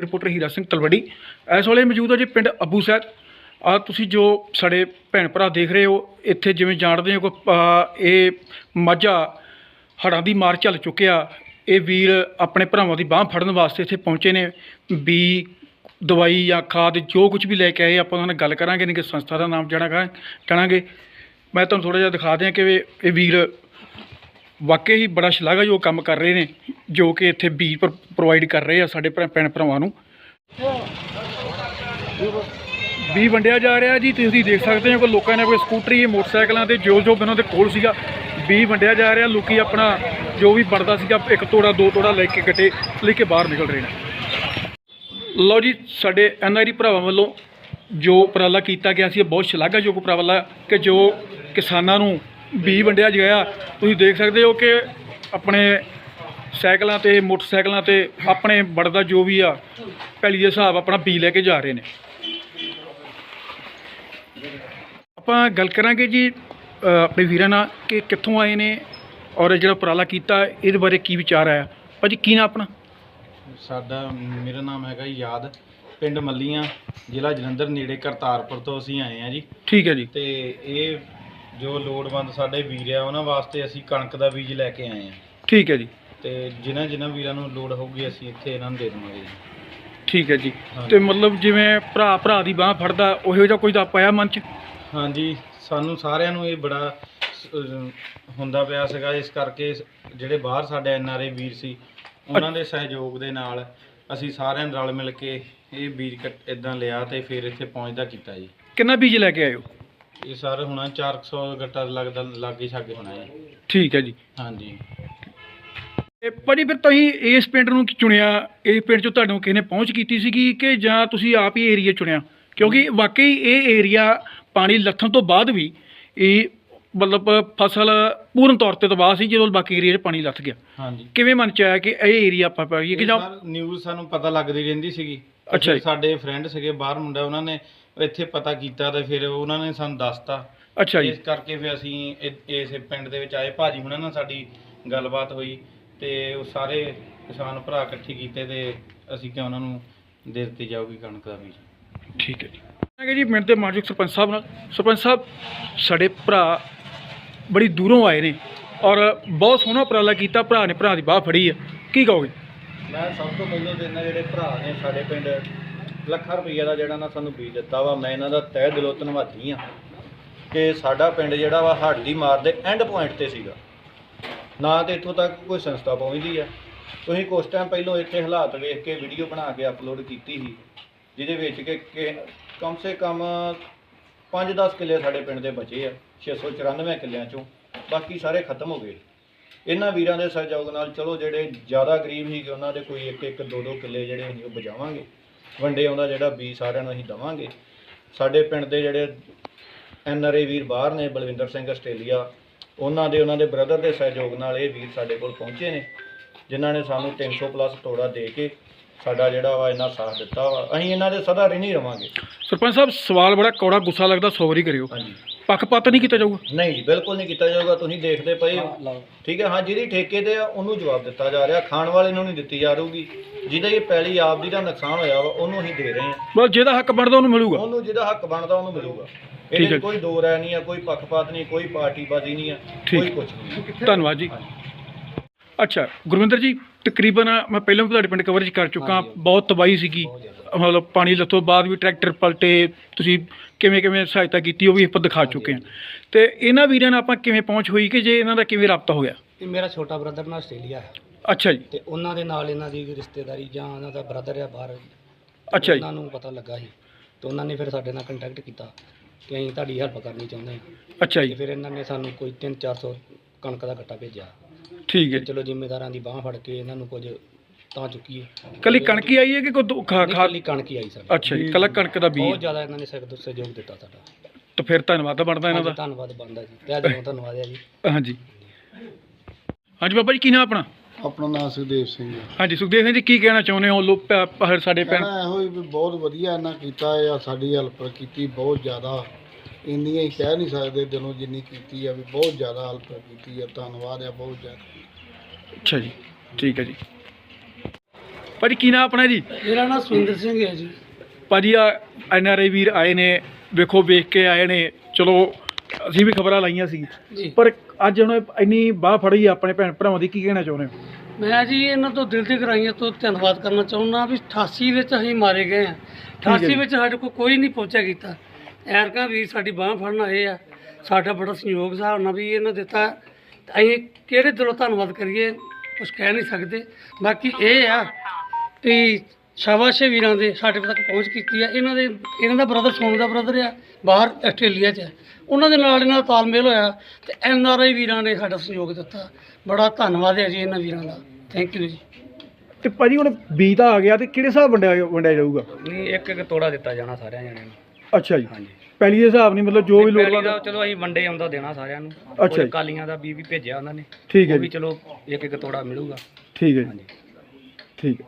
Reporter Hira Singh ਤਲਵੜੀ ਇਸ ਵੇਲੇ ਮੌਜੂਦ ਹੈ ਜੀ ਪਿੰਡ ਅਬੂ ਸਾਹਿਬ ਆ ਤੁਸੀਂ ਜੋ ਸਾਡੇ ਭੈਣ ਭਰਾ ਦੇਖ ਰਹੇ ਹੋ, ਇੱਥੇ ਜਿਵੇਂ ਜਾਣਦੇ ਹੋ ਕਿ ਇਹ ਮਾਝਾ ਹੜ੍ਹਾਂ ਦੀ ਮਾਰ ਚੱਲ ਚੁੱਕਿਆ। ਇਹ ਵੀਰ ਆਪਣੇ ਭਰਾਵਾਂ ਦੀ ਬਾਹ ਫੜਨ ਵਾਸਤੇ ਇੱਥੇ ਪਹੁੰਚੇ ਨੇ। ਵੀ ਦਵਾਈ ਜਾਂ ਖਾਦ ਜੋ ਕੁਝ ਵੀ ਲੈ ਕੇ ਆਏ, ਆਪਾਂ ਉਹਨਾਂ ਨਾਲ ਗੱਲ ਕਰਾਂਗੇ ਨਹੀਂ ਕਿ ਸੰਸਥਾ ਦਾ ਨਾਮ ਜਾਣਾ ਜਾਣਾਂਗੇ। ਮੈਂ ਤੁਹਾਨੂੰ ਥੋੜਾ ਜਿਹਾ ਦਿਖਾ ਦਿਆਂ ਕਿ ਵੀ ਇਹ ਵੀਰ ਵਾਕਈ ਹੀ ਬੜਾ ਸ਼ਲਾਘਾਯੋਗ ਕੰਮ ਕਰ ਰਹੇ ਨੇ, ਜੋ ਕਿ ਇੱਥੇ ਬੀਜ ਪ੍ਰੋਵਾਈਡ ਕਰ ਰਹੇ ਆ ਸਾਡੇ ਭਰਾ- ਭੈਣ ਭਰਾਵਾਂ ਨੂੰ। ਵੀ ਵੰਡਿਆ ਜਾ ਰਿਹਾ ਜੀ, ਤੁਸੀਂ ਦੇਖ ਸਕਦੇ ਹੋ ਕਿ ਲੋਕਾਂ ਨੇ ਕੋਈ ਸਕੂਟਰੀ, ਮੋਟਰਸਾਈਕਲਾਂ ਤੇ ਜੋ ਜੋ ਉਹਨਾਂ ਦੇ ਕੋਲ ਸੀਗਾ ਵੀ ਵੰਡਿਆ ਜਾ ਰਿਹਾ, ਲੋਕੀ ਆਪਣਾ ਜੋ ਵੀ ਬਣਦਾ ਸੀਗਾ, ਇੱਕ ਤੋੜਾ, ਦੋ ਤੋੜਾ ਲੈ ਕੇ ਕੱਟੇ ਲੈ ਕੇ ਬਾਹਰ ਨਿਕਲ ਰਹੇ ਨੇ। ਲਓ ਜੀ, ਸਾਡੇ ਐਨਆਰਈ ਭਰਾਵਾਂ ਵੱਲੋਂ ਜੋ ਉਪਰਾਲਾ ਕੀਤਾ ਗਿਆ ਸੀ, ਇਹ ਬਹੁਤ ਸ਼ਲਾਘਾਯੋਗ ਉਪਰਾਲਾ ਕਿ ਜੋ ਕਿਸਾਨਾਂ ਨੂੰ ਬੀ ਵੰਡਿਆ ਗਿਆ। ਤੁਸੀਂ ਦੇਖ ਸਕਦੇ ਹੋ ਕਿ ਆਪਣੇ ਸਾਈਕਲਾਂ ਤੇ ਮੋਟਰਸਾਈਕਲਾਂ ਤੇ ਆਪਣੇ ਬੜਦਾ ਜੋ ਵੀ ਆ ਪਹਿਲੀ ਦੇ ਹਿਸਾਬ ਆਪਣਾ ਬੀ ਲੈ ਕੇ ਜਾ ਰਹੇ ਨੇ। ਆਪਾਂ ਗੱਲ ਕਰਾਂਗੇ ਜੀ ਆਪਣੇ ਵੀਰਾਂ ਨਾਲ ਕਿ ਕਿੱਥੋਂ ਆਏ ਨੇ ਔਰ ਜਿਹੜਾ ਉਪਰਾਲਾ ਕੀਤਾ ਇਹਦੇ ਬਾਰੇ ਕੀ ਵਿਚਾਰ ਆਇਆ? ਭਾਜੀ ਕੀ ਨਾ ਆਪਣਾ? ਸਾਡਾ ਮੇਰਾ ਨਾਮ ਹੈਗਾ ਜੀ ਯਾਦ। ਪਿੰਡ ਮੱਲੀਆਂ ਜ਼ਿਲ੍ਹਾ ਜਲੰਧਰ ਨੇੜੇ ਕਰਤਾਰਪੁਰ ਤੋਂ ਅਸੀਂ ਆਏ ਆ ਜੀ। ਠੀਕ ਹੈ ਜੀ। ਤੇ ਇਹ ਜੋ ਲੋੜਵੰਦ ਸਾਡੇ ਵੀਰ ਆ ਉਹਨਾਂ ਵਾਸਤੇ ਅਸੀਂ ਕਣਕ ਦਾ ਬੀਜ ਲੈ ਕੇ ਆਏ ਆ। ਠੀਕ ਹੈ ਜੀ। ਤੇ ਜਿਨ੍ਹਾਂ ਜਿਨ੍ਹਾਂ ਵੀਰਾਂ ਨੂੰ ਲੋੜ ਹੋਊਗੀ ਅਸੀਂ ਇੱਥੇ ਇਹਨਾਂ ਨੂੰ ਦੇ ਦੇਵਾਂਗੇ ਜੀ। ਠੀਕ ਹੈ ਜੀ। ਹਾਂਜੀ। ਤੇ ਮਤਲਬ ਜਿਵੇਂ ਭਰਾ ਭਰਾ ਦੀ ਬਾਹ ਫੜਦਾ ਉਹੋ ਜਿਹਾ ਕੋਈ ਤਾਂ ਪਾਇਆ ਮਨ ਚ? ਹਾਂਜੀ ਸਾਨੂੰ ਸਾਰਿਆਂ ਨੂੰ ਇਹ ਬੜਾ ਅਹ, ਹੁੰਦਾ ਪਿਆ ਸੀਗਾ ਇਸ ਕਰਕੇ ਜਿਹੜੇ ਬਾਹਰ ਸਾਡੇ ਐਨ ਆਰ ਆਈ ਵੀਰ ਸੀ ਉਹਨਾਂ ਦੇ ਸਹਿਯੋਗ ਦੇ ਨਾਲ ਅਸੀਂ ਸਾਰਿਆਂ ਨੇ ਰਲ ਮਿਲ ਕੇ ਇਹ ਬੀਜ ਇਦਾਂ ਲਿਆ ਤੇ ਫਿਰ ਇੱਥੇ ਪਹੁੰਚਦਾ ਕੀਤਾ ਜੀ। ਕਿੰਨਾ ਬੀਜ ਲੈ ਕੇ ਆਇਓ ਇਹ ਸਰ ਹੁਣਾ 400 ਗੱਟਾ ਲੱਗਦਾ ਲਾਗੇ ਛਾਗੇ ਹੋਣਾ ਹੈ ਠੀਕ ਹੈ ਜੀ। ਹਾਂਜੀ। ਤੇ ਭਾਜੀ ਫਿਰ ਤੁਸੀਂ ਇਸ ਪਿੰਡ ਨੂੰ ਚੁਣਿਆ ਇਸ ਪਿੰਡ 'ਚ ਤੁਹਾਨੂੰ ਕਿਸੇ ਨੇ ਪਹੁੰਚ ਕੀਤੀ ਸੀਗੀ ਕਿ ਜਾਂ ਤੁਸੀਂ ਆਪ ਹੀ ਏਰੀਆ ਚੁਣਿਆ? ਕਿਉਂਕਿ ਵਾਕਈ ਇਹ ਏਰੀਆ ਪਾਣੀ ਲੱਥਣ ਤੋਂ ਬਾਅਦ ਵੀ ਇਹ ਮਤਲਬ ਫਸਲ ਪੂਰਨ ਤੌਰ ਤੇ ਤਬਾਹ ਸੀ ਜਦੋਂ ਬਾਕੀ ਏਰੀਆ 'ਚ ਪਾਣੀ ਲੱਥ ਗਿਆ। ਹਾਂਜੀ। ਕਿਵੇਂ ਮਨ ਚ ਆਇਆ ਕਿ ਇਹ ਏਰੀਆ ਆਪਾਂ ਪਾਈਏ ਕਿ ਜਾਂ ਨਿਊਜ਼ ਸਾਨੂੰ ਪਤਾ ਲੱਗਦੀ ਰਹਿੰਦੀ ਸੀਗੀ। ਅੱਛਾ ਜੀ। ਸਾਡੇ ਫਰੈਂਡ ਸੀਗੇ ਬਾਹਰ ਮੁੰਡਾ ਉਹਨਾਂ ਨੇ ਇੱਥੇ ਪਤਾ ਕੀਤਾ ਤੇ ਫਿਰ ਉਹਨਾਂ ਨੇ ਸਾਨੂੰ ਦੱਸਤਾ। ਅੱਛਾ ਜੀ। ਇਸ ਕਰਕੇ ਫਿਰ ਅਸੀਂ ਇ- ਇਸ ਪਿੰਡ ਦੇ ਵਿੱਚ ਆਏ। ਭਾਜੀ ਹੁਣਾਂ ਨਾਲ ਸਾਡੀ ਗੱਲਬਾਤ ਹੋਈ ਤੇ ਉਹ ਸਾਰੇ ਕਿਸਾਨ ਭਰਾ ਇਕੱਠੇ ਕੀਤੇ ਤੇ ਅਸੀਂ ਕਿ ਉਹਨਾਂ ਨੂੰ ਦੇ ਦਿੱਤੀ ਜਾਊਗੀ ਕਣਕ ਦਾ ਬੀਜ। ਠੀਕ ਹੈ ਜੀ। ਮੈਂ ਜੀ ਮਿੰਟ ਦੇ ਮਾਜੂਕ ਸਰਪੰਚ ਸਾਹਿਬ ਨਾਲ ਸਰਪੰਚ ਸਾਹਿਬ ਸਾਡੇ ਭਰਾ ਬੜੀ ਦੂਰੋਂ ਆਏ ਨੇ ਔਰ ਬਹੁਤ ਸੋਹਣਾ ਉਪਰਾਲਾ ਕੀਤਾ, ਭਰਾ ਨੇ, ਭਰਾ ਦੀ ਬਾਹ ਫੜੀ ਆ। ਕੀ ਕਹੋਗੇ? ਮੈਂ ਸਭ ਤੋਂ ਪਹਿਲਾਂ ਤੇ ਇਹਨਾਂ ਜਿਹੜੇ ਭਰਾ ਨੇ ਸਾਡੇ ਪਿੰਡ, ਲੱਖਾਂ ਰੁਪਈਆ ਦਾ ਜਿਹੜਾ ਨਾ ਸਾਨੂੰ ਬੀਜ ਦਿੱਤਾ ਵਾ, ਮੈਂ ਇਹਨਾਂ ਦਾ ਤਹਿ ਦਿਲੋਂ ਧੰਨਵਾਦੀ ਆ ਕਿ ਸਾਡਾ ਪਿੰਡ ਜਿਹੜਾ ਵਾ ਹੜ੍ਹ ਦੀ ਮਾਰ ਦੇ ਐਂਡ ਪੁਆਇੰਟ ਤੇ ਸੀਗਾ। ਨਾ ਤੇ ਇੱਥੋਂ ਤੱਕ ਕੋਈ ਸੰਸਥਾ ਪਹੁੰਚਦੀ ਆ। ਤੁਸੀਂ ਕੁਝ ਟਾਈਮ ਪਹਿਲਾਂ ਇੱਥੇ ਹਾਲਾਤ ਵੇਖ ਕੇ ਵੀਡੀਓ ਬਣਾ ਕੇ ਅਪਲੋਡ ਕੀਤੀ ਸੀ, ਜਿਹਦੇ ਵਿੱਚ ਕਿ ਕਮ ਸੇ ਕਮ 5-10 ਕਿੱਲੇ ਸਾਡੇ ਪਿੰਡ ਦੇ ਬਚੇ ਆ 694 ਕਿੱਲਿਆਂ ਚੋਂ, ਬਾਕੀ ਸਾਰੇ ਖਤਮ ਹੋ ਗਏ। ਇਹਨਾਂ ਵੀਰਾਂ ਦੇ ਸਹਿਯੋਗ ਨਾਲ ਚਲੋ ਜਿਹੜੇ ਜ਼ਿਆਦਾ ਗਰੀਬ ਸੀਗੇ ਉਹਨਾਂ ਦੇ ਕੋਈ ਇੱਕ ਇੱਕ ਦੋ ਦੋ ਕਿੱਲੇ ਜਿਹੜੇ ਅਸੀਂ ਉਹ ਬਚਾਵਾਂਗੇ। ਵੰਡੇ ਆਉਂਦਾ ਜਿਹੜਾ ਬੀ ਸਾਰਿਆਂ ਨੂੰ ਅਸੀਂ ਦਵਾਂਗੇ। ਸਾਡੇ ਪਿੰਡ ਦੇ ਜਿਹੜੇ ਐਨ ਆਰ ਏ ਵੀਰ ਬਾਹਰ ਨੇ, ਬਲਵਿੰਦਰ ਸਿੰਘ ਆਸਟ੍ਰੇਲੀਆ, ਉਹਨਾਂ ਦੇ ਉਹਨਾਂ ਦੇ ਬ੍ਰਦਰ ਦੇ ਸਹਿਯੋਗ ਨਾਲ ਇਹ ਵੀਰ ਸਾਡੇ ਕੋਲ ਪਹੁੰਚੇ ਨੇ, ਜਿਨ੍ਹਾਂ ਨੇ ਸਾਨੂੰ 300 ਪਲੱਸ ਤੋੜਾ ਦੇ ਕੇ ਸਾਡਾ ਜਿਹੜਾ ਵਾ ਇਹਨਾਂ ਸਾਥ ਦਿੱਤਾ ਵਾ। ਅਸੀਂ ਇਹਨਾਂ ਦੇ ਸਦਾ ਰਹਿਣੀ ਰਵਾਂਗੇ। ਸਰਪੰਚ ਸਾਹਿਬ ਸਵਾਲ ਬੜਾ ਕੌੜਾ ਗੁੱਸਾ ਲੱਗਦਾ ਸੌਰੀ ਕਰਿਓ। ਹਾਂਜੀ। ਪੱਖਪਾਤ ਨਹੀਂ ਕੀਤਾ ਜਾਊਗਾ? ਨਹੀਂ ਜੀ ਬਿਲਕੁਲ ਨਹੀਂ ਕੀਤਾ ਜਾਊਗਾ। ਤੁਸੀਂ ਦੇਖਦੇ ਪਏ ਹੋ। ਠੀਕ ਹੈ ਹਾਂ ਜਿਹਦੀ ਠੇਕੇ ਤੇ ਆ ਉਹਨੂੰ ਜਵਾਬ ਦਿੱਤਾ ਜਾ ਰਿਹਾ। ਖਾਣ ਵਾਲੇ ਨੂੰ ਨਹੀਂ ਦਿੱਤੀ ਜਾ ਰਹੂਗੀ। ਜਿਹਦੇ ਇਹ ਪਹਿਲੀ ਆਪਦੀ ਦਾ ਨੁਕਸਾਨ ਹੋਇਆ ਵਾ ਉਹਨੂੰ ਅਸੀਂ ਦੇ ਰਹੇ ਹਾਂ। ਬਸ ਜਿਹਦਾ ਹੱਕ ਬਣਦਾ ਉਹਨੂੰ ਮਿਲੂਗਾ। ਉਹਨੂੰ ਜਿਹਦਾ ਹੱਕ ਬਣਦਾ ਉਹਨੂੰ ਮਿਲੂਗਾ। ਠੀਕ ਇਹਦੇ ਹੈ। ਕੋਈ ਦੋ ਰਾय ਨਹੀਂ ਆ ਕੋਈ ਪੱਖਪਾਤ ਨਹੀਂ ਕੋਈ ਪਾਰਟੀਬਾਜ਼ੀ ਨਹੀਂ ਆ ਠੀਕ। ਕੋਈ ਕੁਝ ਨਹੀਂ। ਧੰਨਵਾਦ ਜੀ। ਅੱਛਾ ਗੁਰਵਿੰਦਰ ਜੀ ਤਕਰੀਬਨ ਮੈਂ ਪਹਿਲਾਂ ਵੀ ਤੁਹਾਡੇ ਪਿੰਡ ਕਵਰੇਜ ਕਰ ਚੁੱਕਾ ਬਹੁਤ ਤਬਾਹੀ ਸੀਗੀ। ਮਤਲਬ ਪਾਣੀ ਲੱਥੋਂ ਬਾਅਦ ਵੀ ਟਰੈਕਟਰ ਪਲਟੇ ਤੁਸੀਂ ਕਿਵੇਂ ਕਿਵੇਂ ਸਹਾਇਤਾ ਕੀਤੀ ਉਹ ਵੀ ਆਪਾਂ ਦਿਖਾ ਚੁੱਕੇ ਹਾਂ। ਤੇ ਇਹਨਾਂ ਵੀਰਾਂ ਨਾਲ ਆਪਾਂ ਕਿਵੇਂ ਪਹੁੰਚ ਹੋਈ ਕਿ ਜੇ ਇਹਨਾਂ ਦਾ ਕਿਵੇਂ ਰابطਾ ਹੋਇਆ ਤੇ ਮੇਰਾ ਛੋਟਾ ਬ੍ਰਦਰ ਨਾਲ ਆਸਟ੍ਰੇਲੀਆ ਹੈ। ਅੱਛਾ ਜੀ। ਤੇ ਉਹਨਾਂ ਦੇ ਨਾਲ ਇਹਨਾਂ ਦੀ ਰਿਸ਼ਤੇਦਾਰੀ ਜਾਂ ਉਹਨਾਂ ਦਾ ਬ੍ਰਦਰ ਆ ਬਾਹਰ ਅੱਛਾ ਜੀ। ਉਹਨਾਂ ਨੂੰ ਪਤਾ ਲੱਗਾ ਸੀ। ਤੇ ਉਹਨਾਂ ਨੇ ਫਿਰ ਸਾਡੇ ਨਾਲ ਕੰਟੈਕਟ ਕੀਤਾ ਕਿ ਅਸੀਂ ਤੁਹਾਡੀ ਹੈਲਪ ਕਰਨੀ ਚਾਹੁੰਦੇ ਹਾਂ। ਅੱਛਾ ਜੀ। ਫਿਰ ਇਹਨਾਂ ਨੇ ਸਾਨੂੰ ਕੋਈ 3-400 ਕਣਕ ਦਾ ਗੱਟਾ ਭੇਜਿਆ। ਠੀਕ ਹੈ ਚਲੋ ਜ਼ਿੰਮੇਦਾਰਾਂ ਦੀ ਬਾਹ ਫੜ ਕੇ ਇਹਨਾਂ ਨੂੰ ਕੁਝ ਤਾਂ ਚੁੱਕੀ ਕੱਲੀ ਕਣਕ ਹੀ ਆਈ ਹੈ ਕਿ ਕੋਈ ਦੋ- ਖਾ ਖਾ ਖਾਲੀ ਕਣਕ ਹੀ ਆਈ ਸਾਡੀ ਅੱਛਾ ਜੀ ਕੱਲਾ ਕਣਕ ਦਾ ਬਹੁਤ ਬੀਜ ਜ਼ਿਆਦਾ ਇਹਨਾਂ ਨੇ ਸਹਿਯੋਗ ਸਹਿਯੋਗ ਦਿੱਤਾ ਸਾਡਾ। ਤਾਂ ਫਿਰ ਧੰਨਵਾਦ ਬਣਦਾ ਇਹਨਾਂ ਹਾਂਜੀ, ਦਾ ਧੰਨਵਾਦ ਬਣਦਾ ਜੀ। ਤੇ ਦਿਲੋਂ ਧੰਨਵਾਦ ਹੈ ਜੀ। ਹਾਂਜੀ। ਹਾਂਜੀ ਬਾਬਾ ਜੀ ਕੀ ਨਾਮ ਆਪਣਾ? ਆਪਣਾ ਨਾਮ ਸੁਖਦੇਵ ਸਿੰਘ ਹੈ। ਹਾਂਜੀ ਸੁਖਦੇਵ ਸਿੰਘ ਜੀ ਕੀ ਕਹਿਣਾ ਚਾਹੁੰਦੇ ਹੋ? ਲੋਕ ਪ- ਪ- ਸਾਡੇ ਭੈਣ ਕਹਿਣਾ ਇਹੋ ਹੀ ਵੀ ਬਹੁਤ ਵਧੀਆ ਇਹਨਾਂ ਕੀਤਾ ਆ ਸਾਡੀ ਹੈਲਪ ਕੀਤੀ ਬਹੁਤ ਜ਼ਿਆਦਾ। ਇੰਨੀਆਂ ਹੀ ਕਹਿ ਨਹੀਂ ਸਕਦੇ ਦਿਲੋਂ ਜਿੰਨੀ ਕੀਤੀ ਆ ਵੀ ਬਹੁਤ ਜ਼ਿਆਦਾ ਹੈਲਪ ਕੀਤੀ ਆ ਧੰਨਵਾਦ ਆ ਬਹੁਤ ਜ਼ਿਆਦਾ। ਅੱਛਾ ਜੀ ਠੀਕ ਹੈ ਜੀ। ਭਾਜੀ ਕੀ ਨਾਮ ਆਪਣਾ ਜੀ? ਮੇਰਾ ਨਾਮ ਸੁਰਿੰਦਰ ਸਿੰਘ ਹੈ ਜੀ। ਭਾਜੀ ਆ ਐਨ ਆਰ ਆਈ ਵੀਰ ਆਏ ਨੇ ਵੇਖੋ ਵੇਖ ਕੇ ਆਏ ਨੇ। ਚਲੋ ਅਸੀਂ ਵੀ ਖਬਰਾਂ ਲਾਈਆਂ ਸੀ। ਜੀ। ਪਰ ਅੱਜ ਹੁਣ ਇੰਨੀ ਬਾਹ ਫੜੀ ਆ ਆਪਣੇ ਭੈਣ ਭਰਾਵਾਂ ਦੀ ਕੀ ਕਹਿਣਾ ਚਾਹੁੰਦੇ ਹੋ? ਮੈਂ ਜੀ ਇਹਨਾਂ ਤੋਂ ਦਿਲ ਦੀ ਗਹਿਰਾਈਆਂ ਤੋਂ ਧੰਨਵਾਦ ਕਰਨਾ ਚਾਹੁੰਦਾ ਵੀ 88 ਵਿੱਚ ਅਸੀਂ ਮਾਰੇ ਗਏ ਆ ਹੈ 88 ਜੀ। ਵਿੱਚ ਸਾਡੇ ਕੋਲ ਕੋਈ ਨਹੀਂ ਪਹੁੰਚਿਆ ਕੀਤਾ। ਐਰਕਾ ਵੀ ਸਾਡੀ ਬਾਹ ਫੜਨ ਆਏ ਆ। ਸਾਡਾ ਬੜਾ ਸੰਯੋਗ ਹਿਸਾਬ ਨਾਲ ਵੀ ਇਹਨਾਂ ਦਿੱਤਾ। ਤੇ ਅਸੀਂ ਕਿਹੜੇ ਦਿਲੋਂ ਧੰਨਵਾਦ ਕਰੀਏ ਕੁਝ ਕਹਿ ਨਹੀਂ ਸਕਦੇ। ਬਾਕੀ ਇਹ ਆ ਵੀ ਸ਼ਾਬਾਸ਼ ਹੈ ਵੀਰਾਂ ਦੇ ਸਾਡੇ ਤੱਕ ਪਹੁੰਚ ਕੀਤੀ ਆ। ਇਹਨਾਂ ਦੇ ਇਹਨਾਂ ਦਾ ਬ੍ਰਦਰ ਸੋਨ ਦਾ ਬ੍ਰਦਰ ਆ ਬਾਹਰ ਆਸਟ੍ਰੇਲੀਆ 'ਚ। ਉਹਨਾਂ ਦੇ ਨਾਲ ਇਹਨਾਂ ਦਾ ਤਾਲਮੇਲ ਹੋਇਆ ਤੇ ਐਨ ਆਰ ਆਈ ਵੀਰਾਂ ਨੇ ਸਾਡਾ ਸਹਿਯੋਗ ਦਿੱਤਾ। ਬੜਾ ਧੰਨਵਾਦ ਹੈ ਜੀ ਇਹਨਾਂ ਵੀਰਾਂ ਦਾ। ਥੈਂਕ ਯੂ ਜੀ। ਤੇ ਭਾਜੀ ਹੁਣ ਬੀਜ ਤਾਂ ਆ ਗਿਆ ਤੇ ਕਿਹੜੇ ਹਿਸਾਬ ਵੰਡਿਆ ਵੰਡਿਆ ਜਾਊਗਾ? ਨਹੀਂ ਇੱਕ ਇੱਕ ਤੋੜਾ ਦਿੱਤਾ ਜਾਣਾ ਸਾਰਿਆਂ ਜਣਿਆਂ ਨੂੰ। ਅੱਛਾ ਜੀ। ਹਾਂਜੀ। ਪਹਿਲੀ ਦੇ ਹਿਸਾਬ ਨਹੀਂ ਮਤਲਬ ਜੋ ਵੀ ਲੋੜ ਦਾ ਚਲੋ ਅਸੀਂ ਵੰਡੇ ਆਉਂਦਾ ਦੇਣਾ ਸਾਰਿਆਂ ਨੂੰ। ਅੱਛਾ ਜੀ। ਕਾਲੀਆਂ ਦਾ ਬੀ ਵੀ ਭੇਜਿਆ ਉਹਨਾਂ ਨੇ। ਠੀਕ ਹੈ ਉਹ ਵੀ ਜੀ। ਚਲੋ ਇੱਕ ਇੱਕ ਤੋੜਾ ਮਿਲੂਗਾ। ਠੀਕ ਹੈ ਜੀ। ਹਾਂਜੀ। ਠੀਕ ਹੈ।